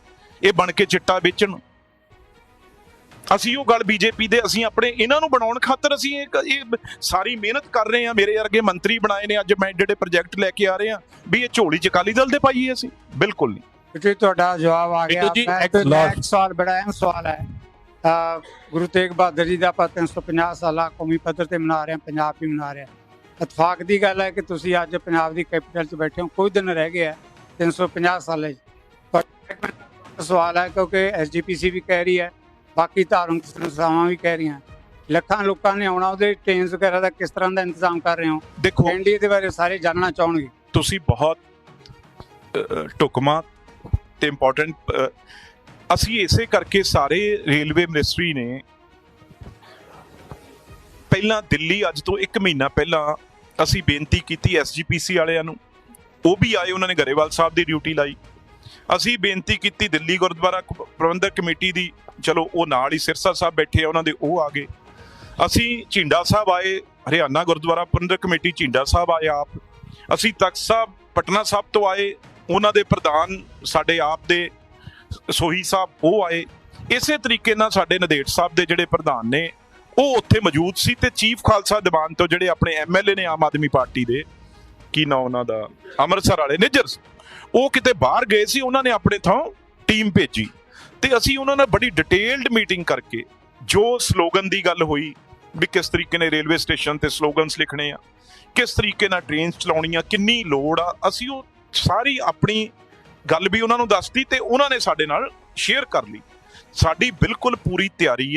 ਇਹ ਬਣ ਕੇ ਚਿੱਟਾ ਵੇਚਣ? ਅਸੀਂ ਉਹ ਗੱਲ ਬੀਜੇਪੀ ਦੇ ਅਸੀਂ ਆਪਣੇ ਇਹਨਾਂ ਨੂੰ ਬਣਾਉਣ ਖਾਤਰ ਅਸੀਂ ਇਹ ਇਹ ਸਾਰੀ ਮਿਹਨਤ ਕਰ ਰਹੇ ਹਾਂ ਮੇਰੇ ਵਰਗੇ ਮੰਤਰੀ ਬਣਾਏ ਨੇ ਅੱਜ ਮੈਂ ਜਿਹੜੇ ਪ੍ਰੋਜੈਕਟ ਲੈ ਕੇ ਆ ਰਹੇ ਹਾਂ ਵੀ ਇਹ ਝੋਲੀ ਚ ਅਕਾਲੀ ਦਲ ਦੇ ਪਾਈਏ ਅਸੀਂ। ਬਿਲਕੁਲ ਨਹੀਂ। ਜੀ ਤੁਹਾਡਾ ਜਵਾਬ ਆ ਗਿਆ ਮੈਂ ਇੱਕ ਸਵਾਲ ਬੜਾ ਅਹਿਮ ਸਵਾਲ ਹੈ। ਗੁਰੂ ਤੇਗ ਬਹਾਦਰ ਜੀ ਦਾ ਆਪਾਂ 350 ਸਾਲਾ ਕੌਮੀ ਪੱਧਰ ਤੇ ਮਨਾ ਰਹੇ ਹਾਂ ਪੰਜਾਬ ਵੀ ਮਨਾ ਰਿਹਾ। ਇਤਫਾਕ ਦੀ ਗੱਲ ਹੈ ਕਿ ਤੁਸੀਂ ਅੱਜ ਪੰਜਾਬ ਦੀ ਕੈਪੀਟਲ 'ਚ ਬੈਠੇ ਹੋ ਕੁਝ ਦਿਨ ਰਹਿ ਗਏ ਹੈ 350 ਸਾਲੇ। ਪਰ ਸਵਾਲ ਹੈ ਕਿਉਂਕਿ ਐਸਜੀਪੀਸੀ ਵੀ ਕਹਿ ਰਹੀ ਹੈ ਬਾਕੀ ਧਾਰਮਿਕ ਸੰਸਥਾਵਾਂ ਵੀ ਕਹਿ ਰਹੀਆਂ। ਲੱਖਾਂ ਲੋਕਾਂ ਨੇ ਆਉਣਾ ਉਹਦੇ ਟ੍ਰੇਨਸ ਵਗੈਰਾ ਦਾ ਕਿਸ ਤਰ੍ਹਾਂ ਦਾ ਇੰਤਜ਼ਾਮ ਕਰ ਰਹੇ ਹੋ? ਦੇਖੋ। ਐਨਡੀਏ ਦੇ ਬਾਰੇ ਸਾਰੇ ਜਾਣਨਾ ਚਾਹਣਗੇ। ਤੁਸੀਂ ਬਹੁਤ ਢੁਕਵਾਂ ਤੇ ਇੰਪੋਰਟੈਂਟ ਅਸੀਂ ਇਸੇ ਕਰਕੇ ਸਾਰੇ ਰੇਲਵੇ ਮਿਨਿਸਟਰੀ ਨੇ ਪਹਿਲਾਂ ਦਿੱਲੀ ਅੱਜ ਤੋਂ 1 ਮਹੀਨਾ ਪਹਿਲਾਂ ਅਸੀਂ ਬੇਨਤੀ ਕੀਤੀ ਐਸਜੀਪੀਸੀ ਵਾਲਿਆਂ ਨੂੰ। ਉਹ ਵੀ ਆਏ, ਉਹਨਾਂ ਨੇ ਗਰੇਵਾਲ ਸਾਹਿਬ ਦੀ ਡਿਊਟੀ ਲਾਈ। ਅਸੀਂ ਬੇਨਤੀ ਕੀਤੀ ਦਿੱਲੀ ਗੁਰਦੁਆਰਾ ਪ੍ਰਬੰਧਕ ਕਮੇਟੀ ਦੀ, ਚਲੋ ਉਹ ਨਾਲ ਹੀ ਸਿਰਸਾ ਸਾਹਿਬ ਬੈਠੇ ਆ, ਉਹਨਾਂ ਦੇ ਉਹ ਆ ਗਏ। ਅਸੀਂ ਝਿੰਡਾ ਸਾਹਿਬ ਆਏ, ਹਰਿਆਣਾ ਗੁਰਦੁਆਰਾ ਪ੍ਰਬੰਧਕ ਕਮੇਟੀ ਝਿੰਡਾ ਸਾਹਿਬ ਆਏ ਆਪ। ਅਸੀਂ ਤਖਤ ਸਾਹਿਬ, ਪਟਨਾ ਸਾਹਿਬ ਤੋਂ ਆਏ, ਉਹਨਾਂ ਦੇ ਪ੍ਰਧਾਨ ਸਾਡੇ ਆਪ ਦੇ ਸੋਹੀ ਸਾਹਿਬ ਉਹ ਆਏ। ਇਸੇ ਤਰੀਕੇ ਨਾਲ ਸਾਡੇ ਨਦੇੜ ਸਾਹਿਬ ਦੇ ਜਿਹੜੇ ਪ੍ਰਧਾਨ ਨੇ ਉਹ ਉੱਥੇ ਮੌਜੂਦ ਸੀ ਤੇ ਚੀਫ ਖਾਲਸਾ ਦੀਵਾਨ ਤੋਂ ਜਿਹੜੇ ਆਪਣੇ ਐਮਐਲਏ ਨੇ ਆਮ ਆਦਮੀ ਪਾਰਟੀ ਦੇ ਕੀ ਨਾਂ ਉਹਨਾਂ ਦਾ ਅੰਮ੍ਰਿਤਸਰ ਵਾਲੇ ਨਿੱਜਰ ਸਿੰਘ, ਉਹ ਕਿਤੇ ਬਾਹਰ ਗਏ ਸੀ ਉਹਨਾਂ ਨੇ ਆਪਣੇ ਥਾਂ ਟੀਮ ਭੇਜੀ। ਤੇ ਅਸੀਂ ਉਹਨਾਂ ਨਾਲ ਬੜੀ ਡਿਟੇਲਡ ਮੀਟਿੰਗ ਕਰਕੇ ਜੋ ਸਲੋਗਨ ਦੀ ਗੱਲ ਹੋਈ ਵੀ ਕਿਸ ਤਰੀਕੇ ਨੇ ਰੇਲਵੇ ਸਟੇਸ਼ਨ ਤੇ ਸਲੋਗਨਸ ਲਿਖਣੇ ਆ ਕਿਸ ਤਰੀਕੇ ਨਾਲ ਟ੍ਰੇਨਸ ਚਲਾਉਣੀਆਂ ਕਿੰਨੀ ਲੋੜ ਆ ਅਸੀਂ ਉਹ ਸਾਰੀ ਆਪਣੀ ਗੱਲ ਵੀ ਉਹਨਾਂ ਨੂੰ ਦੱਸਤੀ ਤੇ ਉਹਨਾਂ ਨੇ ਸਾਡੇ ਨਾਲ ਸ਼ੇਅਰ ਕਰ ਲਈ। ਸਾਡੀ ਬਿਲਕੁਲ ਪੂਰੀ ਤਿਆਰੀ